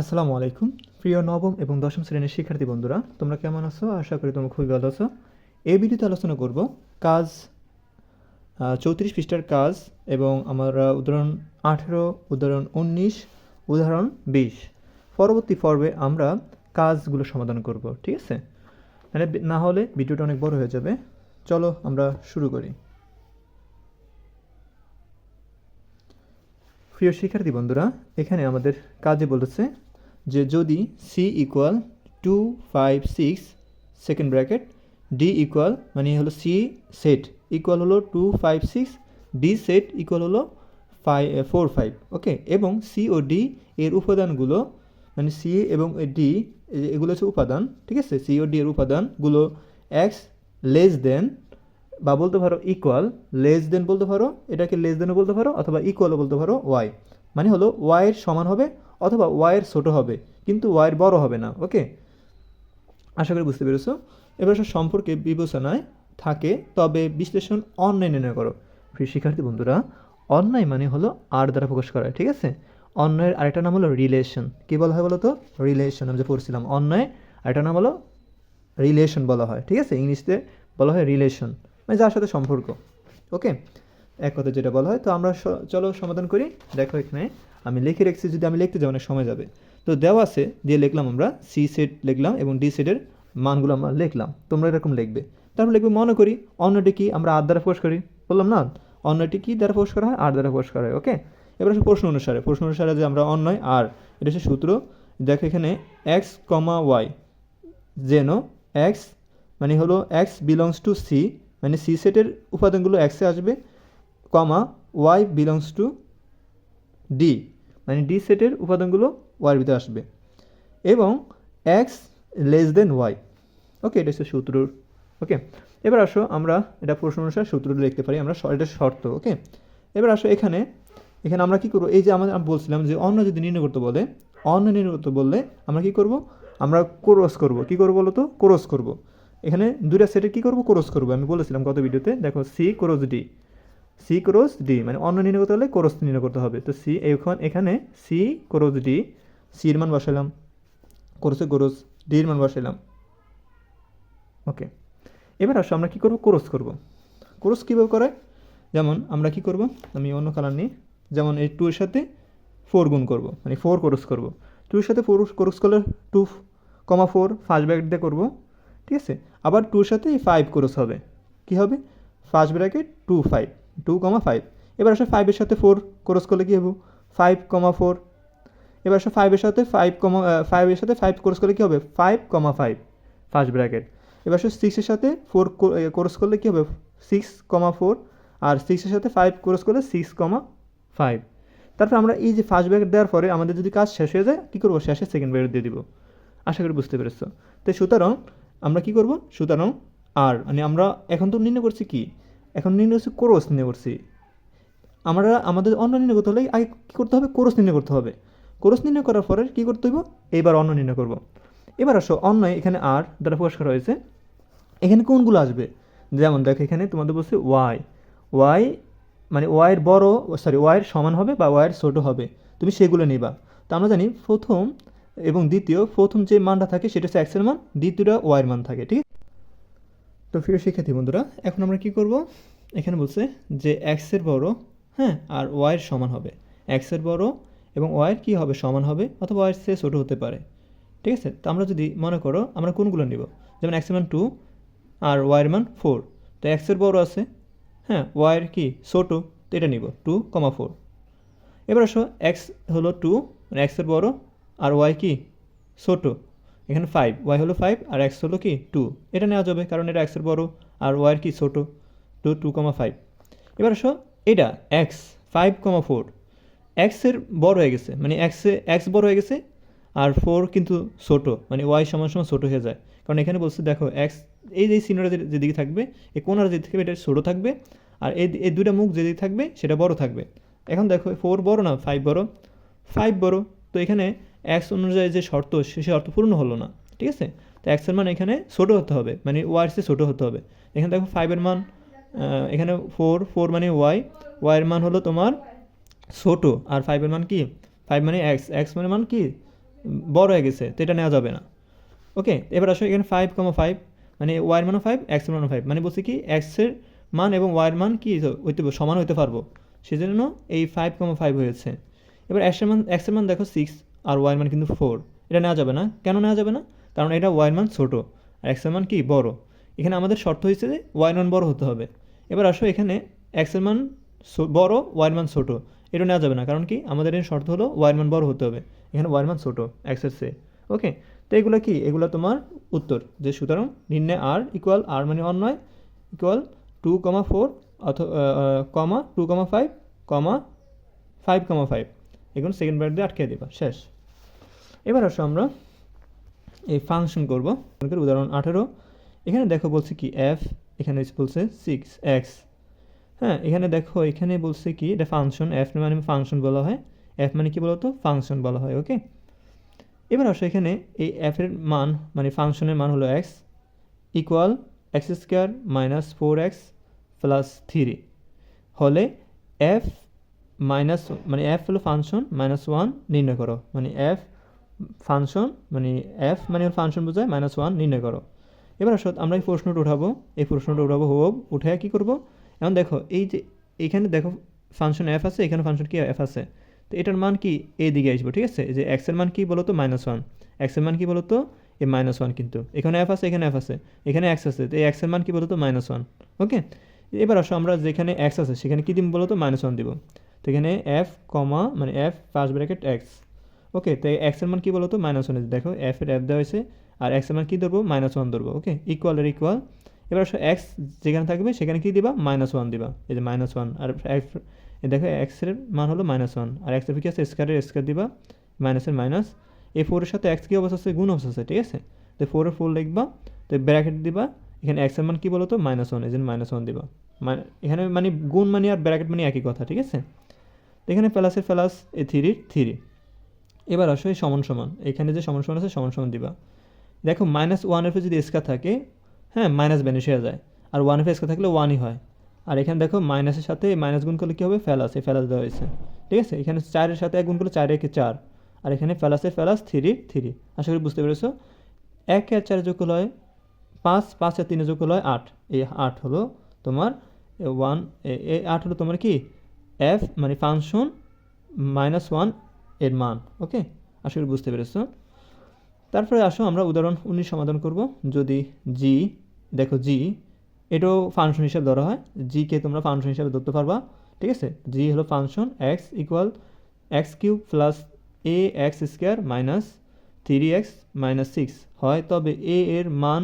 আসসালামু আলাইকুম। প্রিয় নবম এবং দশম শ্রেণির শিক্ষার্থী বন্ধুরা, তোমরা কেমন আছো? আশা করি তোমরা খুবই ভালো আছো। এই ভিডিওতে আলোচনা করব কাজ চৌত্রিশ পৃষ্ঠার কাজ এবং আমরা উদাহরণ আঠেরো, উদাহরণ উনিশ, উদাহরণ বিশ। পরবর্তী পর্বে আমরা কাজগুলো সমাধান করব, ঠিক আছে? মানে না হলে ভিডিওটা অনেক বড় হয়ে যাবে। চলো আমরা শুরু করি। প্রিয় শিক্ষার্থী বন্ধুরা, এখানে আমাদের কাজে বলেছে যে যদি C equal to five six second bracket D equal মানে হলো সি সেট ইকুয়াল হলো two five six D set equal হলো ফাইভ ফোর ফাইভ ওকে এবং সি ও ডি এর উপাদানগুলো মানে সি এবং ডি এগুলো হচ্ছে উপাদান, ঠিক আছে? সি ও ডি এর উপাদানগুলো এক্স লেস দেন বা বলতে পারো ইকুয়াল লেস দেন বলতে পারো, এটাকে লেস দেনও বলতে পারো, অথবা ইকুয়ালও বলতে পারো ওয়াই মানে হলো ওয়াইয়ের সমান হবে অথবা ওয়াইয়ের ছোটো হবে, কিন্তু ওয়াইয়ের বড় হবে না, ওকে? আশা করি বুঝতে পেরেছ? এবার সম্পর্কে বিবেচনায় থাকে, তবে বিশ্লেষণ অন্যায় নির্ণয় করো। শিক্ষার্থী বন্ধুরা, অন্যায় মানে হলো আর দ্বারা প্রকাশ করা, ঠিক আছে? অন্যায়ের আরেকটা নাম হলো রিলেশন কী বলা হয় বলো তো রিলেশন আমি যে পড়ছিলাম। অন্যায়, আরেকটা নাম হলো রিলেশন বলা হয়, ঠিক আছে? ইংলিশতে বলা হয় রিলেশন মানে যার সাথে সম্পর্ক, ওকে? এক কথা যেটা বলা হয়। তো আমরা চলো সমাধান করি। দেখো এখানে আমি লিখে রেখেছি, যদি আমি লিখতে যাই, অনেক সময় যাবে। তো দেওয়া আছে, দিয়ে লিখলাম আমরা সি সেট লিখলাম এবং ডি সেটের মানগুলো আমরা লিখলাম। তোমরা এরকম লিখবে। তারপর লিখবে, মনে করি অন্যটি কি? আমরা আর দ্বারা প্রকাশ করি। বললাম, না, অন্যটি কি দ্বারা প্রকাশ করা হয়? আর দ্বারা প্রকাশ করা হয় ওকে এবার হচ্ছে প্রশ্ন অনুসারে। প্রশ্ন অনুসারে যে আমরা অন্যয়, আর এটা হচ্ছে সূত্র। দেখো এখানে এক্স কমা ওয়াই যেন এক্স মানে হলো এক্স বিলংস টু সি মানে সি সেটের উপাদানগুলো এক্সে আসবে, comma Y belongs to D মানে ডি সেটের উপাদানগুলো ওয়াইয়ের ভিতরে আসবে। এবং X less than Y okay এটা হচ্ছে সূত্রর ওকে এবার আসো আমরা এটা প্রশ্ন অনুসারে সূত্রটা লিখতে পারি। আমরা এটা শর্ত ওকে এবার আসো এখানে এখানে আমরা কি করব? এই যে আমাদের আমি বলছিলাম যে অন্য যদি নির্ণয় করতে বলে, অন্য নির্ণয় করতে বললে আমরা কি করব? আমরা কোরস করব। কি করব বলো তো কোরস করব। এখানে দুইটা সেটে কি করব? কোরস করব। আমি বলেছিলাম গত ভিডিওতে দেখো C cross D C cross D মানে অন্য নির্ণয় করতে হলে ক্রোস নির্ণয় করতে হবে। তো সি এখন এখানে সি ক্রোস ডি সির মান বসালাম। ক্রোসে ক্রোস ডির মান বসালাম। ওকে এবার আসো আমরা কী করব? ক্রোস করব। ক্রোস কীভাবে করে? যেমন আমরা কি করব? আমি অন্য কালার নিই। যেমন এই টু এর সাথে ফোর গুণ করব। মানে ফোর ক্রোস করব। টু এর সাথে ফোর ক্রোস করলে two comma four first bracket দিয়ে করব। ঠিক আছে? আবার টুর সাথে ফাইভ ক্রোস হবে। কি হবে? First bracket two five two comma five এবার আসে ফাইভের সাথে ফোর ক্রস করলে কী হবে? ফাইভ কমা ফোর এবার আসে ফাইভের সাথে ফাইভ কমা ফাইভের সাথে ফাইভ ক্রস করলে কী হবে? Five comma five first bracket এবার আসে সিক্সের সাথে ফোর ক্রস করলে কী হবে? সিক্স কমা ফোর আর সিক্সের সাথে ফাইভ ক্রস করলে সিক্স কমা ফাইভ তারপর আমরা এই যে ফার্স্ট ব্র্যাকেট দেওয়ার পরে আমাদের যদি কাজ শেষ হয়ে যায়, কী করব? শেষে সেকেন্ড ব্র্যাকেট দিয়ে দিব। আশা করি বুঝতে পেরেছ। তো সুতরাং আমরা কি করব? সুতরাং আর মানে আমরা এখন তো নির্ণয় করছি কি? এখন নির্ণয় করছি কোরস নির্ণয় করছি। আমরা আমাদের অন্য নির্ণয় করতে হলে আগে কী করতে হবে? কোরস নির্ণয় করতে হবে। কোরস নির্ণয় করার পরে কী করতে হইব? এইবার অন্য নির্ণয় করব। এবার আসো, অন্যয় এখানে আর দ্বারা প্রকাশ করা হয়েছে। এখানে কোনগুলো আসবে? যেমন দেখো এখানে তোমাদের বলছে ওয়াই। ওয়াই মানে ওয়াইয়ের বড়, সরি, ওয়াইয়ের সমান হবে বা ওয়াইয়ের ছোটো হবে। তুমি সেগুলো নিবা। তো আমরা জানি প্রথম এবং দ্বিতীয়, প্রথম যে মানটা থাকে সেটা হচ্ছে এক্সের মান, দ্বিতীয়টা ওয়াইয়ের মান থাকে, ঠিক? তো প্রিয় শিক্ষার্থী বন্ধুরা, এখন আমরা কি করব? এখানে বলছে যে এক্সের বড় হ্যাঁ আর ওয়াইয়ের সমান হবে। এক্সের বড় এবং ওয়াইয়ের কী হবে? সমান হবে, অথবা ওয়াইয়ের সে ছোটো হতে পারে। ঠিক আছে? তো আমরা যদি মনে করো, আমরা কোনগুলো নিব? যেমন এক্সের মান টু আর ওয়াইয়ের মান ফোর তো এক্সের বড় আছে হ্যাঁ ওয়াইয়ের কি? ছোটো, তো এটা নিব টু কমা ফোর এবার আসো এক্স হলো টু মানে এক্সের বড়, আর ওয়াই কি? ছোটো। এখানে ফাইভ ওয়াই হলো ফাইভ আর এক্স হলো কি টু এটা নেওয়া যাবে কারণ এটা এক্সের বড় আর ওয়াইয়ের কি ছোটো। টু টু কমা ফাইভ এবার আসো, এটা এক্স ফাইভ কমা ফোর এক্সের বড় হয়ে গেছে মানে এক্সে এক্স বড় হয়ে গেছে আর ফোর কিন্তু ছোটো মানে ওয়াই সমান সমান ছোটো হয়ে যায়। কারণ এখানে বলছে, দেখো এক্স এই যে সিনোরা যেদিকে থাকবে, এই কোনার যেদিকে থাকবে, এটা ছোটো থাকবে আর এই এই দুইটা মুখ যেদিকে থাকবে, সেটা বড় থাকবে। এখন দেখো ফোর বড় না ফাইভ বড়। ফাইভ বড়, তো এখানে এক্স অনুযায়ী যে শর্ত, সে শর্ত পূর্ণ হলো না, ঠিক আছে? তো এক্সের মান এখানে ছোটো হতে হবে মানে ওয়াইয়ের চেয়ে ছোটো হতে হবে। এখানে দেখো ফাইভের মান এখানে ফোর ফোর মানে ওয়াই ওয়াইয়ের মান হলো তোমার ছোটো, আর ফাইভের মান কি? ফাইভ মানে এক্স এক্স মানে মান কি? বড় হয়ে গেছে, তো এটা নেওয়া যাবে না। ওকে, এবার আসো এখানে ফাইভ কমা ফাইভ মানে ওয়াইয়ের মানও ফাইভ এক্সের মানও ফাইভ মানে বলছি কি এক্সের মান এবং ওয়াইয়ের মান কি হইতে সমান হইতে পারব। সেজন্য এই ফাইভ কমা ফাইভ হয়েছে। এবার এক্সের মান এক্সের মান দেখো সিক্স আর ওয়াইয়ের মান কিন্তু ফোর এটা নেওয়া যাবে না। কেন নেওয়া যাবে না? কারণ এটা ওয়াইয়ের মান ছোটো আর এক্সের মান কি? বড়। এখানে আমাদের শর্ত হয়েছে যে ওয়াইয়ের মান বড় হতে হবে। এবার আসো এখানে এক্সের মান বড় ওয়াইয়ের মান ছোটো। এটা নেওয়া যাবে না। কারণ কি? আমাদের এর শর্ত হলো ওয়াইয়ের মান বড় হতে হবে। এখানে ওয়াইয়ের মান ছোটো এক্সের সে ওকে তো এগুলো কি? এগুলো তোমার উত্তর যে সুতরাং নির্ণয় আর ইকুয়াল আর মানে অন্যয় ইকুয়াল টু কমা ফোর অথবা comma two comma five comma five comma five এগুলো সেকেন্ড ব্র্যাকেট দিয়ে আটকে দেবা। শেষ। এবার আসো আমরা এই ফাংশন করব। উদাহরণ আঠেরো। এখানে দেখো বলছে কি এফ এখানে বলছে সিক্স এক্স হ্যাঁ এখানে দেখো, এখানে বলছে কি, এটা ফাংশন এফ মানে ফাংশন বলা হয়। এফ মানে কি বলতো? ফাংশন বলা হয় ওকে এবার আসো এখানে, এই এফ এর মান মানে ফাংশনের মান হলো X equal X square minus four X plus three হলে এফ মাইনাস মানে এফ হলো ফাংশন মাইনাস ওয়ান নির্ণয় করো। মানে এফ ফাংশন মানে এফ মানে ফাংশন বোঝায় মাইনাস ওয়ান নির্ণয় করো। এবার আসো, আমরা এই প্রশ্নটা উঠাবো। এই প্রশ্নটা উঠাবো, হোব, উঠে কী করব? এখন দেখো, এই যে এইখানে দেখো ফাংশন এফ আছে, এখানে ফাংশন কি এফ আছে? তো এটার মান কি এই দিকে আসব, ঠিক আছে? যে এক্সের মান কি বলো তো মাইনাস ওয়ান এক্সের মান কি বলো তো এই মাইনাস ওয়ান কিন্তু। এখানে এফ আছে, এখানে এফ আছে। এখানে এক্স আছে, তো এই এক্সের মান কি বলো তো মাইনাস ওয়ান ওকে এবার আসো, আমরা যেখানে এক্স আছে, সেখানে কী দিব বলো তো মাইনাস ওয়ান দিব। তো এখানে এফ কমা মানে F first bracket X okay তো এক্সের মান কী বলো তো মাইনাস ওয়ান দেখো এফ এর এফ দেওয়া হয়েছে, আর এক্সের মান কী ধরবো? মাইনাস ওয়ান ধরবো ওকে ইকুয়াল এর ইকুয়াল এবার এক্স যেখানে থাকবে, সেখানে কী দিবা? মাইনাস ওয়ান দিবা। এই যে মাইনাস ওয়ান আর এফ দেখো এক্সের মান হলো মাইনাস ওয়ান আর এক্সের কি আছে? স্কোয়ারের স্কোয়ার দিবা মাইনাসের মাইনাস এই ফোরের সাথে এক্স কী অবস্থা আছে? গুণ অবস্থা আছে, ঠিক আছে? তো ফোরের ফোর লিখবা, তো ব্র্যাকেট দিবা, এখানে এক্সের মান কী বলো তো মাইনাস ওয়ান এই মাইনাস ওয়ান দিবা। এখানে মানে গুণ মানে আর ব্র্যাকেট মানে একই কথা, ঠিক আছে? তো এখানে প্লাসের প্লাস এ থ্রির থ্রি এবার আসো এই সমান সমান। এখানে যে সমান সমান আছে, সমান সমান দিবা। দেখো মাইনাস ওয়ানের পর যদি স্কার থাকে হ্যাঁ মাইনাস ব্যানিশ হয়ে যায়। আর ওয়ানের পর স্কার থাকলে ওয়ানই হয়। আর এখানে দেখো মাইনাসের সাথে মাইনাস গুণ করলে কী হবে? ফেলাস এই ফেলাস দেওয়া হয়েছে। ঠিক আছে? এখানে চারের সাথে এক গুণ করলে চার একে চার। আর এখানে ফেলাসের ফেলাস থ্রি থ্রি আশা করি বুঝতে পেরেছ? এক আর চার যোগ হয় পাঁচ পাঁচ আর তিনে যোগ হয় আট। এই আট হলো তোমার ওয়ান এই আট হলো তোমার কি? এফ মানে ফাংশন মাইনাস ওয়ান এর মান, ওকে? আশা করি বুঝতে পেরেছ। তারপরে আসো, আমরা উদাহরণ উনিশ সমাধান করব। যদি জি দেখো জি এটাও ফাংশন হিসাবে ধরা হয়। জিকে তোমরা ফাংশন হিসাবে ধরতে পারবা, ঠিক আছে? জি হলো function X equal X cube plus A X square minus three X minus six হয়, তবে এ এর মান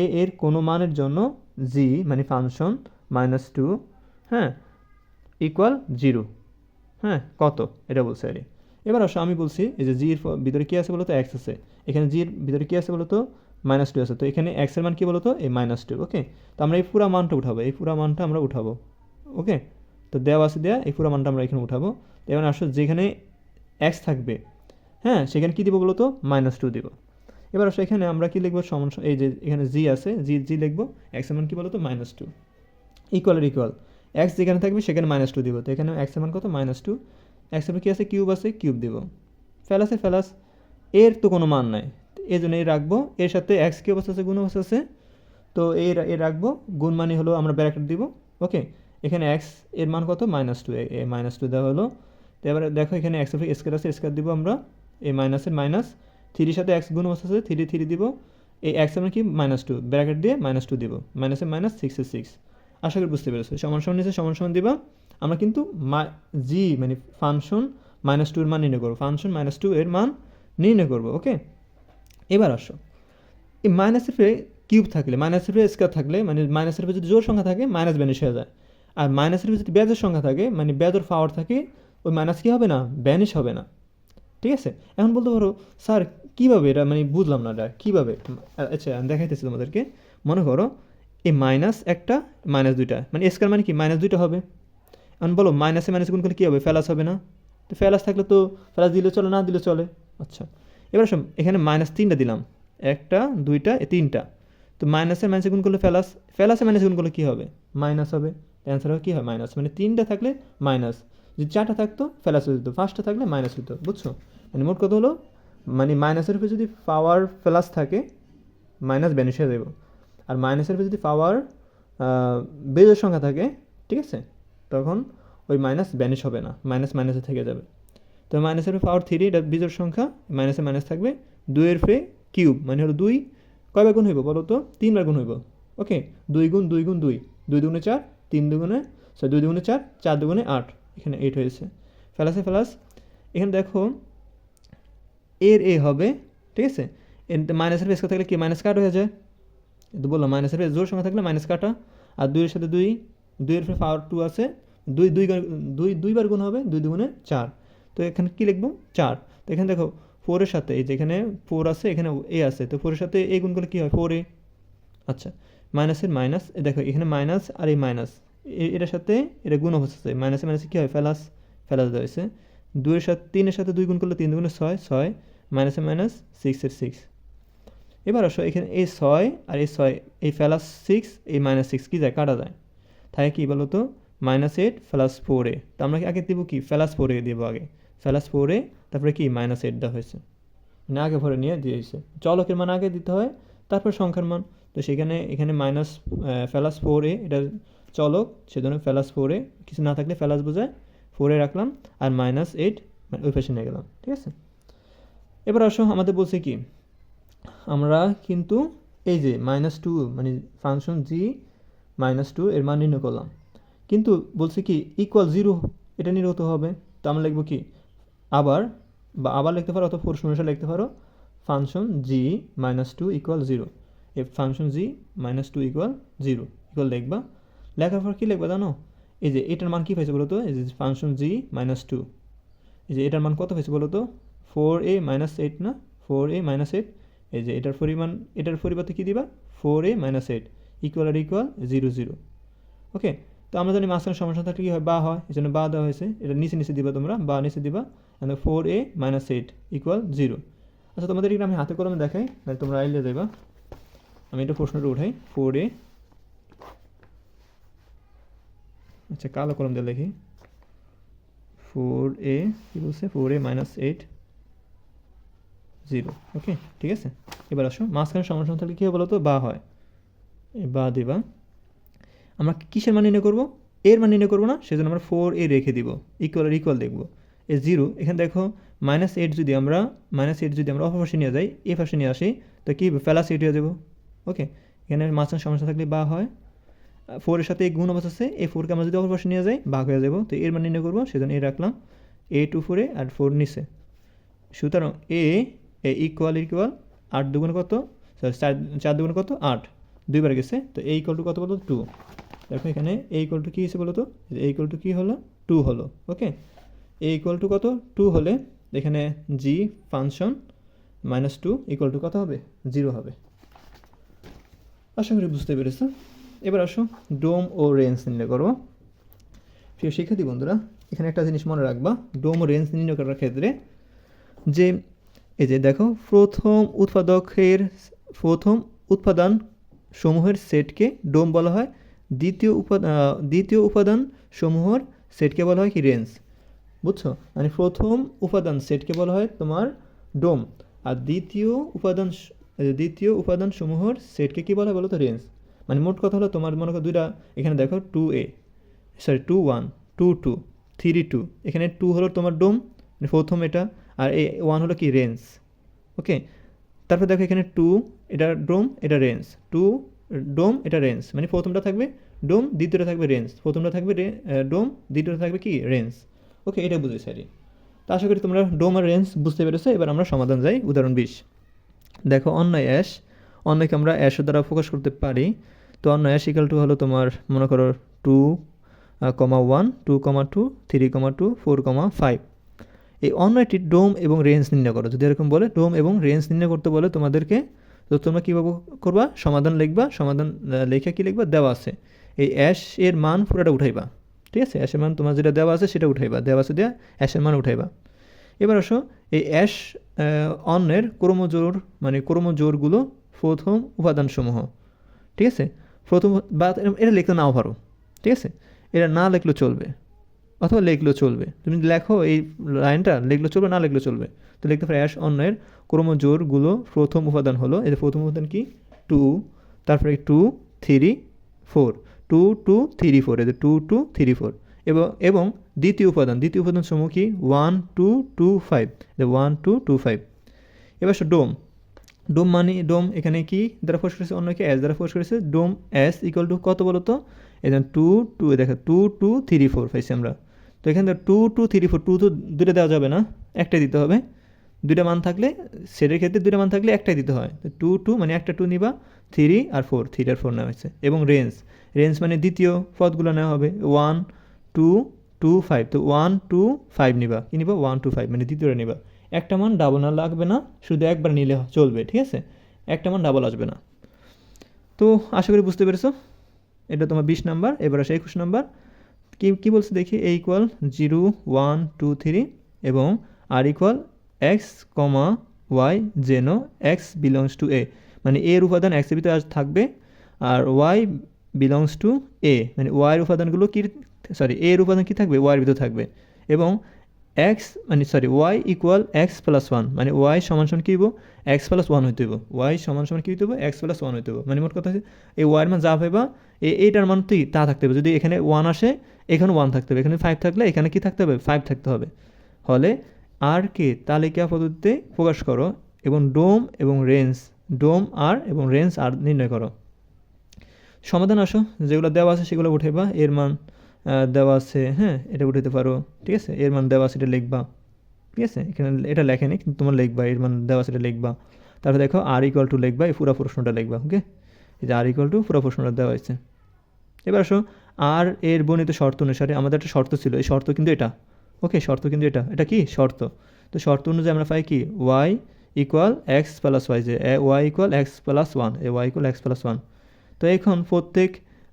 এ এর কোনো মানের জন্য জি মানে ফাংশন মাইনাস টু হ্যাঁ ইকুয়াল জিরো হ্যাঁ কত? এটা বলছে আরে এবার আসো, আমি বলছি এই যে জির ভিতরে কী আছে বলতো? এক্স আছে। এখানে জির ভিতরে কী আছে বলতো? মাইনাস টু আছে। তো এখানে এক্সের মান কী বলতো? এই মাইনাস টু ওকে তো আমরা এই পুরো মানটা উঠাবো। এই পুরো মানটা আমরা উঠাবো ওকে তো দেওয়া আছে দেওয়া এই পুরো মানটা আমরা এখানে উঠাবো। এবার আসো, যেখানে এক্স থাকবে হ্যাঁ সেখানে কী দিব বলতো? মাইনাস টু দিব। এবার আসো, এখানে আমরা কী লিখব? সমান এই যে এখানে জি আছে জি জি লিখব। এক্সের মান কী বলতো? মাইনাস টু ইকুয়ালের ইকুয়াল এক্স যেখানে থাকবে সেখানে মাইনাস টু দিব। তো এখানে এক্সের মান কত? মাইনাস টু এক্সের কী আছে? কিউব আছে কিউব দিব। ফেলাসে ফেলাস এর তো কোনো মান নাই। এই জন্য এই রাখব। এর সাথে এক্স কিউব আছে গুণ আছে তো এই এ রাখব। গুণ মানে হলো আমরা ব্র্যাকেট দিব। ওকে এখানে এক্সের মান কত? মাইনাস টু এ মাইনাস টু দেওয়া হলো। তো এবারে দেখো এখানে এক্সের স্কোয়ার আছে স্কোয়ার দিব আমরা। এই মাইনাসের মাইনাস থ্রির সাথে এক্স গুণ আছে থ্রি থ্রি দিব। এই এক্স আমরা কি? মাইনাস টু ব্র্যাকেট দিয়ে মাইনাস টু দিব। মাইনাসের মাইনাস সিক্সের সিক্স আশা করি বুঝতে পেরেছ। সমান সমান নিচে, সমান সমান দিবা। আমরা কিন্তু জি মানে ফাংশন মাইনাস টু এর মান নির্ণয় করব। ফাংশন মাইনাস টু এর মান নির্ণয় করব ওকে এবার আসো। এই মাইনাসের ফে কিউব থাকলে মাইনাসের ফে স্কোয়ার থাকলে মানে মাইনাসের ফে যদি জোর সংখ্যা থাকে মাইনাস ব্যানিশ হয়ে যায়। আর মাইনাসের যদি ব্যাজের সংখ্যা থাকে মানে ব্যাজের পাওয়ার থাকে, ওই মাইনাস কী হবে না? ব্যানিশ হবে না। ঠিক আছে? এখন বলতে পারো স্যার কীভাবে এটা মানে বুঝলাম না এটা, কীভাবে? আচ্ছা দেখাইতেছি তোমাদেরকে। মনে করো এই মাইনাস একটা মাইনাস দুইটা। মানে স্কোয়ার মানে কি? মাইনাস দুইটা হবে। এখন বলো মাইনাসে মাইনাস গুণ করলে কী হবে? ফেলাস হবে না। তো ফেলাস থাকলে তো ফেলাস দিলে চলে, না দিলে চলে। আচ্ছা। এবার আসো এখানে মাইনাস তিনটা দিলাম। একটা, দুইটা, এ তিনটা। তো মাইনাসে মাইনাসে গুণ করলে ফেলাস ফেলাসে মাইনাসে গুণ করলে কী হবে? মাইনাস হবে। অ্যান্সার হবে কী হয়? মাইনাস মানে তিনটা থাকলে মাইনাস যদি চারটা থাকতো ফেলাস হয়ে যেত। পাঁচটা থাকলে মাইনাস হতো বুঝছ? মানে মোট কথা হলো মানে মাইনাসের উপরে যদি পাওয়ার প্লাস থাকে মাইনাস ব্যানিশ হয়ে যাব আর মাইনাসের যদি পাওয়ার বেজের সংখ্যা থাকে, ঠিক আছে? তখন ওই মাইনাস ব্যানিশ হবে না মাইনাস মাইনাসে থেকে যাবে। তো মাইনাসের পাওয়ার থ্রি এটা বীজের সংখ্যা মাইনাসে মাইনাস থাকবে। দুইয়ের ফে কিউব মানে হলো দুই কয়বার গুণ হইব বলো তো? তিনবার গুণ হইব। ওকে দুই গুণ দুই গুণ, দুই। দুই দুগুণে চার, তিন দুগুণে সরি দুই দুগুণে চার চার দুগুণে আট। এখানে এইট হয়েছে। ফেলাসে ফেলাস এখানে দেখো, এর এ হবে, ঠিক আছে? মাইনাসের বেস থাকলে কি? মাইনাস কাট হয়ে যায়? তো বললাম মাইনাসের জোর সংখ্যা থাকলে মাইনাস কাটা। আর দুইয়ের সাথে দুই, দুইয়ের ফে পাওয়ার টু আছে। দুই দুই দুই দুইবার গুণ হবে, দুই দুগুণে চার। তো এখানে কী লিখব? চার। তো এখানে দেখো ফোরের সাথে এই যে এখানে ফোর আছে, এখানে এ আছে। তো ফোরের সাথে এ গুণ করলে কী হয়? ফোর এ আচ্ছা মাইনাসের মাইনাস দেখো, এখানে মাইনাস আর এই মাইনাস এটার সাথে এটা গুণ হচ্ছে মাইনাসে মাইনাসে কী হয়? ফেলাস ফেলাস হয়েছে। দুইয়ের সাথে, তিনের সাথে দুই গুণ করলে তিন দুগুণে ছয় ছয়। মাইনাসে মাইনাস সিক্সের সিক্স এবার আসো, এখানে এই ছয় আর এই ছয় এই ফেলাস সিক্স এই মাইনাস সিক্স কী যায়? কাটা যায়। থাকে কি বলো তো minus eight plus four A তো আমরা আগে দেবো কি? ফেলাস ফোর এ দিব আগে। ফেলাস ফোর তারপরে কি? মাইনাস এইট দেওয়া হয়েছে। মানে আগে ভরে নিয়ে দিয়েছে। চলকের মান আগে দিতে হয়, তারপর সংখ্যার মান। তো সেখানে, এখানে মাইনাস ফেলাস ফোর এ এটা চলক, সেজন্য ফেলাস ফোর এ কিছু না থাকলে ফেলাস বোঝায়। ফোরে রাখলাম, আর মাইনাস এইট ওই পাশে নিয়ে গেলাম। ঠিক আছে? এবার আসো, আমাদের বলছে কি? আমরা কিন্তু এই যে মাইনাস টু মানে ফাংশন জি মাইনাস টু এর মান নির্ণয় করলাম। কিন্তু বলছে কি ইকুয়াল জিরো এটা নির্ণয় হবে। তো আমরা লিখব কি, আবার বা আবার লিখতে পারো অথবা প্রশ্ন অনুসারে লিখতে পারো function G minus two equal zero এ function G minus two equal zero equal লিখবা। লেখার পর কী লিখবা জানো? এই যে এটার মান কী পাইছে বলো তো? এই যে ফাংশন জি মাইনাস টু এই যে এটার মান কত হয়েছে বলো তো? ফোর এ মাইনাস এইট না? ফোর এ মাইনাস এইট এই যে এটার পরিমাণ, এটার পরিবর্তে কী দিবা? Four A minus eight equal R equal zero zero okay তো আমরা জানি মাঝখানে সমস্যা থাকলে কী হয়? বা হয়, এই জন্য বা দেওয়া হয়েছে। এটা নিচে নিচে দিবা তোমরা, বা নিচে দিবা four A minus eight equal zero আচ্ছা তোমাদের এখানে আমি হাতে কলমে দেখাই, তাহলে তোমরা আইলে দেবা। আমি এটা প্রশ্নটা উঠাই ফোর এ আচ্ছা কালো কলম দিয়ে লিখি। ফোর এ কী বলছে? Four A minus eight zero. Okay ঠিক আছে? এবার আসো। মাঝখানে সমস্যা থাকলে কী হবে বলো তো বা হয়। বা দিবা। আমরা কিসের মান নির্ণয় করব? এর মান নির্ণয় করব না, সেজন্য আমরা ফোর এ রেখে দিব। ইকুয়াল আর ইকুয়াল দেখব। এ জিরো এখানে দেখো মাইনাস এইট যদি আমরা মাইনাস এইট যদি আমরা অপর পাশে নিয়ে যাই, এ পাশে নিয়ে আসি, তো কী ফেলাস এইট হয়ে যাব। ওকে এখানে মাঝখানে সমস্যা থাকলে বা হয়। ফোরের সাথে এই গুণ অবস্থা আছে এই ফোরকে আমরা যদি অপর পাশে নিয়ে যাই, ভাগ হয়ে যাব। তো এর মান নির্ণয় করব, সেজন্য এ রাখলাম। এ টু ফোরে আর ফোর নিচে। সুতরাং এ এ ইকুয়াল ইকুয়াল আট দুগুণ কত? Sorry, চার চার দুগুণ কত? আট। দুইবার গেছে। তো এ ইকুয়াল টু কত বলো টু দেখো এখানে এই ইকুয়াল টু কী হয়েছে বলো তো এ ইকুয়াল টু কী হলো? টু হলো। ওকে এই ইকুয়াল টু কত? টু হলে এখানে G function minus two equal two কত হবে? জিরো হবে। আশা করি বুঝতে পেরেছ। এবার আসো ডোম ও রেঞ্জ নির্ণয় করব শিক্ষার্থী বন্ধুরা এখানে একটা জিনিস মনে রাখবা। ডোম ও রেঞ্জ নির্ণয় করার ক্ষেত্রে যে এই যে দেখো, প্রথম উৎপাদকের, প্রথম উৎপাদন সমূহের সেটকে ডোম বলা হয়। দ্বিতীয় উপাদান দ্বিতীয় উপাদান সমূহের সেটকে বলা হয় কি? রেঞ্জ। বুঝছ? মানে প্রথম উপাদান সেটকে বলা হয় তোমার ডোম। আর দ্বিতীয় উপাদান দ্বিতীয় উপাদান সমূহের সেটকে কী বলা হয় বলো তো রেঞ্জ। মানে মোট কথা হলো তোমার মনে করো দুইটা, এখানে দেখো two A sorry two one, two two, three two, এখানে টু হলো তোমার ডোম মানে প্রথম এটা। আর এই ওয়ান হলো কি? রেঞ্জ। ওকে? তারপর দেখো এখানে টু এটা ডোম, এটা রেঞ্জ। টু ডোম, এটা রেঞ্জ। মানে প্রথমটা থাকবে ডোম, দ্বিতীয়টা থাকবে রেঞ্জ। প্রথমটা থাকবে ডোম, দ্বিতীয়টা থাকবে কি? রেঞ্জ। ওকে, এটা বুঝেছি আর তা আশা করি তোমরা ডোম আর রেঞ্জ বুঝতে পেরেছ। এবার আমরা সমাধান যাই উদাহরণ বিশ। দেখো, অন্যায় অ্যাশ। অন্যকে আমরা অ্যাশের দ্বারা ফোকাস করতে পারি। তো অন্য অ্যাশ ইকাল টু হলো তোমার, মনে করো two comma one two comma two three comma two four comma five এই অন্য একটি ডোম এবং রেঞ্জ নির্ণয় করো। যদি এরকম বলে ডোম এবং রেঞ্জ নির্ণয় করতে বলে তোমাদেরকে, তো তোমরা কীভাবে করবা সমাধান লিখবা, সমাধান লেখা কী লিখবা? দেওয়া আছে। এই অ্যাশ এর মান পুরোটা উঠাইবা। ঠিক আছে? অ্যাশের মান তোমার যেটা দেওয়া আছে সেটা উঠাইবা। দেওয়া আছে দেওয়া অ্যাশের মান উঠাইবা। এবার আসো, এই অ্যাশ অন্যের ক্রমজোর মানে ক্রমজোরগুলো প্রথম উপাদানসমূহ। ঠিক আছে? প্রথম বা এটা লিখতে নাও পারো। ঠিক আছে? এটা না লিখলেও চলবে। অথবা লিখলেও চলবে। তুমি লেখো এই লাইনটা, লিখলেও চলবে, না লিখলেও চলবে। তো লিখতে পারি অ্যাশ অন্যের ক্রমজোরগুলো প্রথম উপাদান হলো এর প্রথম উপাদান কি? টু, তারপরে two, three, four. Two two, three, four এদের টু টু, থ্রি, ফোর। এবং এবং দ্বিতীয় উপাদান দ্বিতীয় উপাদান সমূহ কি? One, two two, five. One, two two, five. এবার ডোম। ডোম মানে ডোম এখানে কি দ্বারা ফোর্স করেছে? অন্য কি এস দ্বারা ফোর্স করেছে। ডোম এস ইকুয়াল টু কত বলো তো এখানে টু টু দেখো, টু টু, থ্রি, ফোর পাইছি আমরা। তো এখানে two two three four two তো দুটো দেওয়া যাবে না, একটাই দিতে হবে। দুইটা মান থাকলে, সেটের ক্ষেত্রে দুইটা মান থাকলে একটাই দিতে হয়। তো টু টু মানে একটা টু নিবা থ্রি আর ফোর থ্রি আর ফোর নেওয়া হয়েছে। এবং রেঞ্জ রেঞ্জ মানে দ্বিতীয় পদগুলো নেওয়া হবে। ওয়ান টু টু ফাইভ তো ওয়ান টু ফাইভ নিবা। কি নিবা? ওয়ান টু ফাইভ মানে দ্বিতীয়টা নিবা। একটা মান ডাবল না লাগবে না, শুধু একবার নিলে চলবে, ঠিক আছে? একটা মান ডাবল আসবে না। তো আশা করি বুঝতে পেরেছ। এটা তোমার বিশ নাম্বার, এবার আসে একুশ নাম্বার। কি, কী বলছে দেখি? A equal zero one two three এবং R equal X comma Y জেনো X belongs to A মানে এর উপাদান এক্সের ভিতরে আজ থাকবে আর ওয়াই বিলংস টু এ মানে ওয়াইয়ের উপাদানগুলো কি সরি এর উপাদান কী থাকবে? ওয়াইয়ের ভিতরে থাকবে। এবং এক্স মানে sorry Y equal X plus one মানে ওয়াই সমান সমান কী হইব? এক্স প্লাস ওয়ান হইতে হইব। ওয়াই সমান সমান কী হইতে হবে এক্স প্লাস ওয়ান হইতে হবে মানে মোট কথা হচ্ছে, এই ওয়াইয়ের মান যা এই এইটার মান তুই তা থাকতে হবে। যদি এখানে ওয়ান আসে এখানে ওয়ান থাকতে হবে, এখানে ফাইভ থাকলে এখানে কি থাকতে হবে? ফাইভ থাকতে হবে। হলে আর কে তালিকা পদ্ধতিতে প্রকাশ করো এবং ডোম এবং রেঞ্জ ডোম আর এবং রেঞ্জ আর নির্ণয় করো। সমাধান আসো, যেগুলো দেওয়া আছে সেগুলো উঠেবা এর মান দেওয়া আছে হ্যাঁ এটা উঠাতে পারো, ঠিক আছে? এর মান দেওয়া আছে এটা লিখবা, ঠিক আছে? এখানে এটা লেখেনি, কিন্তু তোমার লিখবা, এর মান দেওয়া আছে এটা লিখবা। তারপরে দেখো আর ইকুয়াল টু লিখবা, এই পুরো প্রশ্নটা লিখবা ওকে এই যে আর ইকুয়াল টু পুরো প্রশ্নটা দেওয়া হয়েছে। এবার আসো আর এর বর্ণিত শর্ত অনুসারে আমাদের একটা শর্ত ছিল। এই শর্ত কিন্তু এটা। ওকে, শর্ত কিন্তু এটা। এটা কি? শর্ত। তো শর্ত অনুযায়ী আমরা পাই কি? Y equal X plus Y যে Y equal X plus one এ Y equal X plus one তো এখন প্রত্যেক,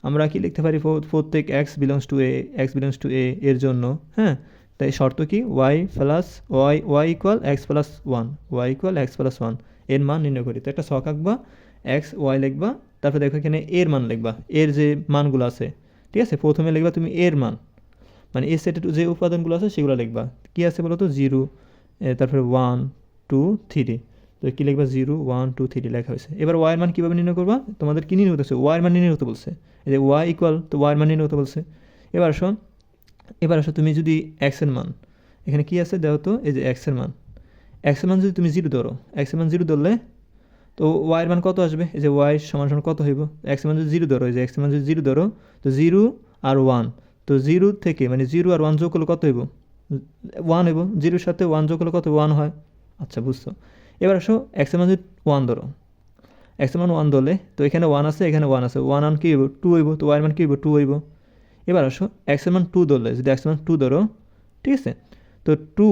আমরা কি লিখতে পারি? প্রত্যেক X belongs to A X belongs to A এর জন্য হ্যাঁ? তাই শর্ত কি? Y plus Y Y equal X plus one Y equal X plus ওয়ানের মান নির্ণয় করি। তো একটা শখ আঁকবা এক্স ওয়াই লিখবা, তারপরে দেখো এখানে এর মান লিখবা। এর যে মানগুলো আছে ঠিক আছে? প্রথমে লিখবা তুমি এর মান। মানে এ সেটের যে উপাদানগুলো আছে সেগুলো লিখবা। কী আছে বলো তো জিরো তারপরে ওয়ান টু থ্রি তো কী লিখবা? জিরো ওয়ান টু থ্রি লেখা হয়েছে। এবার ওয়াইয়ের মান কীভাবে নির্ণয় করবা? তোমাদের কী নির্ণয় হতেছে ওয়াইয়ের মান নির্ণয় হতে বলছে। এই যে ওয়াই ইকুয়াল তো ওয়াইয়ের মান নির্ণয় হতে বলছে। এবার আসো এবার আসো তুমি যদি এক্সের মান, এখানে কী আছে? দেখো তো এই যে এক্সের মান। এক্সের মান যদি তুমি জিরো ধরো এক্সের মান জিরো ধরলে তো ওয়াইয়ের মান কত আসবে? এই যে ওয়াই সমান সমান কত হইব? এক্স মান যদি জিরো ধরো, এই যে এক্স মান যদি জিরো ধরো, তো জিরো আর ওয়ান তো জিরো থেকে মানে জিরো আর ওয়ান যোগ করলে কত হইব? ওয়ান হইব। জিরোর সাথে ওয়ান যোগ করলে কত ওয়ান হয়। আচ্ছা বুঝছ। এবার আসো এক্সের মান যদি ওয়ান ধরো। এক্সের মান ওয়ান ধরলে, তো এখানে ওয়ান আছে, এখানে ওয়ান আছে। ওয়ান আন কী হইব? টু হইব। তো ওয়াইয়ের মান কী হইব? টু হইব। এবার আসো এক্সের মান টু ধরলে, যদি এক্সের মান টু ধরো, ঠিক আছে? তো টু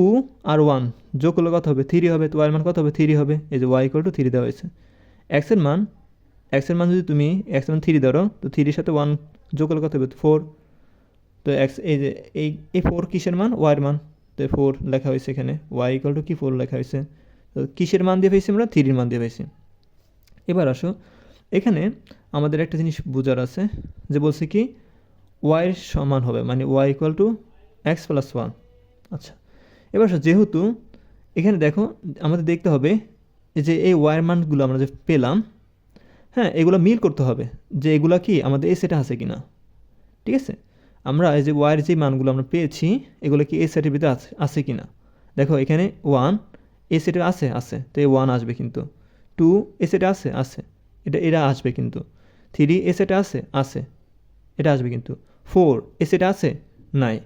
আর ওয়ান যোগ করলে কত হবে? থ্রি হবে, তো ওয়াইয়ের মান কত হবে? থ্রি হবে। এই যে ওয়াই টু থ্রি দেওয়া হয়েছে। এক্সের মান এক্সের মান যদি তুমি এক্সের মান থ্রি ধরো, তো থ্রির সাথে ওয়ান যোগ করলে কত হবে? ফোর তো এক্স এই যে, এই এই ফোর কিসের মান? ওয়াইয়ের মান। তো ফোর লেখা হয়েছে এখানে। ওয়াই ইকুয়াল টু কি ফোর লেখা হয়েছে? তো কিসের মান দিয়ে পেয়েছি আমরা? থ্রির মান দিয়ে পেয়েছি। এবার আসো। এখানে আমাদের একটা জিনিস বোঝার আছে, যে বলছে কি ওয়াইয়ের সমান হবে মানে Y equal to X plus one আচ্ছা। এবার যেহেতু এখানে দেখো আমাদের দেখতে হবে যে এই ওয়াইয়ের মানগুলো আমরা যে পেলাম হ্যাঁ এগুলো মিল করতে হবে যে এগুলো কি আমাদের এ সেটে আছে কি না ঠিক আছে? আমরা এই যে ওয়াইয়ের যে মানগুলো আমরা পেয়েছি, এগুলো কি এ সেটের ভিতরে আছে আছে কি না দেখো, এখানে ওয়ান এ সেটে আছে আছে। তো এই ওয়ান আসবে কিন্তু। টু এ সেটে আছে আছে। এটা এরা আসবে কিন্তু। থ্রি এ সেটে আছে আছে। এটা আসবে কিন্তু। ফোর এ সেটে আছে, নাই।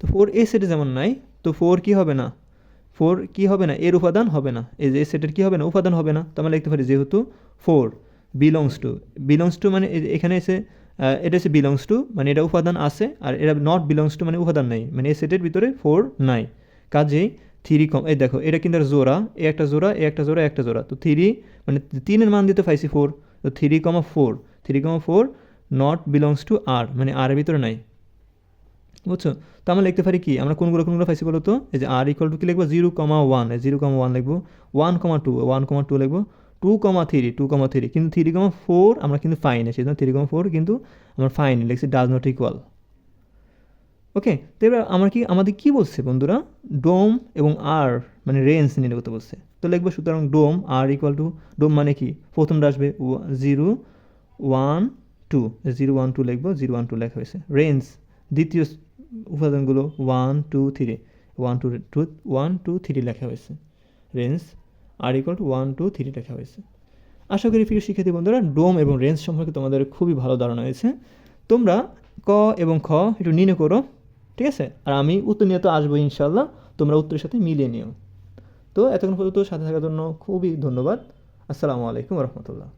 তো ফোর এ সেটে যেমন নাই তো ফোর কি হবে না? ফোর কি হবে না? এর উপাদান হবে না। এই যে সেটের কি হবে না? উপাদান হবে না। তো আমরা লিখতে পারি যেহেতু four belongs to belongs to মানে এখানে এসে এটা হচ্ছে বিলংস টু মানে এটা উপাদান আছে, আর এটা নট বিলংস টু মানে উপাদান নেই। মানে এই সেটের ভিতরে ফোর নাই। কাজেই থ্রি কম এই দেখো, এটা কিন্তু জোড়া। এ একটা জোড়া, এ একটা জোড়া একটা জোড়া। তো থ্রি মানে তিনের মান দিতে পাইছি ফোর তো three comma four three comma four not belongs to আর মানে আর ভিতরে নাই। বুঝছ? তো আমরা লিখতে পারি কি? আমরা কোনগুলো কোনগুলো পাইছি বলো তো? এই যে আর ইকুয়াল টু কি লিখব? Zero comma one zero comma one লিখব। One comma two one comma two লিখব। Two comma three two comma three কিন্তু থ্রি কমা ফোর আমরা কিন্তু ফাইনে সেই জন্য থ্রি কমা ফোর কিন্তু আমরা ফাইন লিখছি। ডাজ নট ইকুয়াল ওকে তো এবার আমার কি, আমাদের কি বলছে বন্ধুরা? ডোম এবং আর মানে রেঞ্জ নিয়ে করতে বলছে। তো লিখব সুতরাং ডোম আর ইকুয়াল টু ডোম মানে কি? প্রথমটা আসবে zero one two zero one two লিখব। জিরো ওয়ান টু লেখা হয়েছে। রেঞ্জ দ্বিতীয় উপাদানগুলো one two three one two two one two three লেখা হয়েছে। Range R equal to one two three লেখা হয়েছে। আশা করি প্রিয় শিক্ষার্থী বন্ধুরা, ডোম এবং রেঞ্জ সম্পর্কে তোমাদের খুবই ভালো ধারণা হয়েছে। তোমরা ক এবং খ একটু নির্ণয় করো, ঠিক আছে? আর আমি উত্তর নিয়ে তো আসব ইনশাল্লাহ তোমরা উত্তরের সাথে মিলিয়ে নিও। তো এতক্ষণ পর্যন্ত সাথে থাকার জন্য খুবই ধন্যবাদ। আসসালামু আলাইকুম রহমতুল্লাহ।